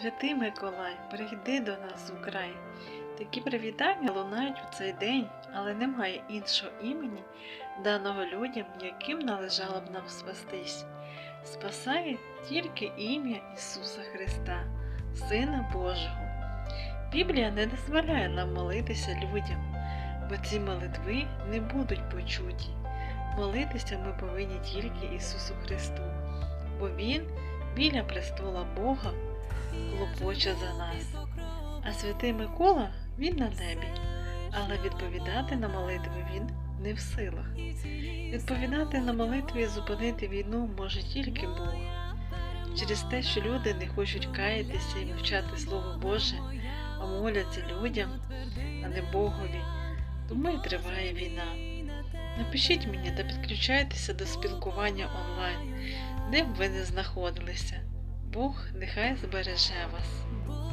Святий Миколай, прийди до нас у край. Такі привітання лунають у цей день, але немає іншого імені, даного людям, яким належало б нам спастись. Спасає тільки ім'я Ісуса Христа, Сина Божого. Біблія не дозволяє нам молитися людям, бо ці молитви не будуть почуті. Молитися ми повинні тільки Ісусу Христу, бо Він біля престола Бога клопоче за нас. А святий Микола він на небі, але відповідати на молитви він не в силах. Відповідати на молитви і зупинити війну може тільки Бог. Через те, що люди не хочуть каятися і вивчати Слово Боже, а моляться людям, а не Богові, тому і триває війна. Напишіть мені та підключайтеся до спілкування онлайн, де б ви не знаходилися. Бог нехай збереже вас.